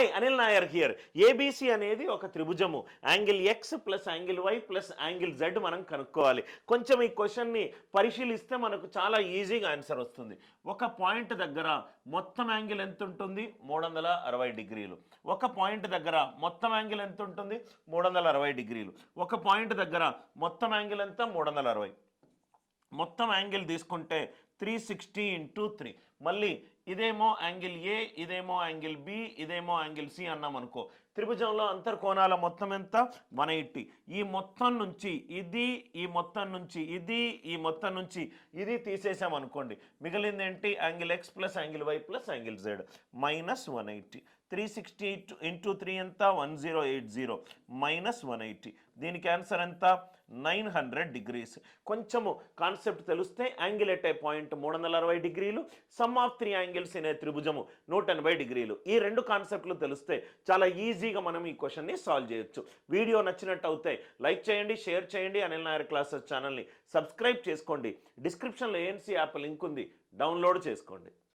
Hi Anil Nair here ABC అనేది ఒక త్రిభుజము. Angle X plus angle Y plus angle Z మనం కనుక్కోవాలి. కొంచెం ఈ క్వశ్చన్ని పరిశీలిస్తే మనకు చాలా ఈజీగా ఆన్సర్ వస్తుంది. ఒక పాయింట్ దగ్గర మొత్తం యాంగిల్ ఎంత ఉంటుంది? మూడు వందల అరవై డిగ్రీలు. ఒక పాయింట్ దగ్గర మొత్తం యాంగిల్ ఎంత ఉంటుంది? మూడు వందల అరవై డిగ్రీలు. ఒక పాయింట్ దగ్గర మొత్తం యాంగిల్ ఎంత? మూడు వందల అరవై. మొత్తం యాంగిల్ తీసుకుంటే త్రీ సిక్స్టీ ఇంటూ త్రీ. మళ్ళీ ఇదేమో యాంగిల్ ఏ ఇదేమో యాంగిల్ బి ఇదేమో యాంగిల్ సి అన్నాం అనుకో. త్రిభుజంలో అంతర్కోణాల మొత్తం ఎంత? One eighty. ఈ మొత్తం నుంచి ఇది ఈ మొత్తం నుంచి ఇది ఈ మొత్తం నుంచి ఇది తీసేసాం అనుకోండి. మిగిలింది ఏంటి? Angle X plus angle Y plus angle Z. Minus one eighty. Three sixty into three ఎంత? One zero eight zero. Minus one eighty. దీనికి ఆన్సర్ ఎంత? Nine hundred degrees. కొంచెము కాన్సెప్ట్ తెలిస్తే యాంగిల్ ఎట్ ఏ పాయింట్ మూడు వందల అరవై డిగ్రీలు. Some of three angles అనే త్రిభుజము నూట ఎనభై డిగ్రీలు. ఈ రెండు కాన్సెప్ట్లు తెలిస్తే చాలా ఈజీగా మనం ఈ క్వశ్చన్ని సాల్వ్ చేయొచ్చు. వీడియో నచ్చినట్టు అవుతే లైక్ చేయండి షేర్ చేయండి. అనిల్ నాయర్ క్లాసెస్ ఛానల్ని సబ్స్క్రైబ్ చేసుకోండి. డిస్క్రిప్షన్లో ఏఎన్సీ యాప్ లింక్ ఉంది. డౌన్లోడ్ చేసుకోండి.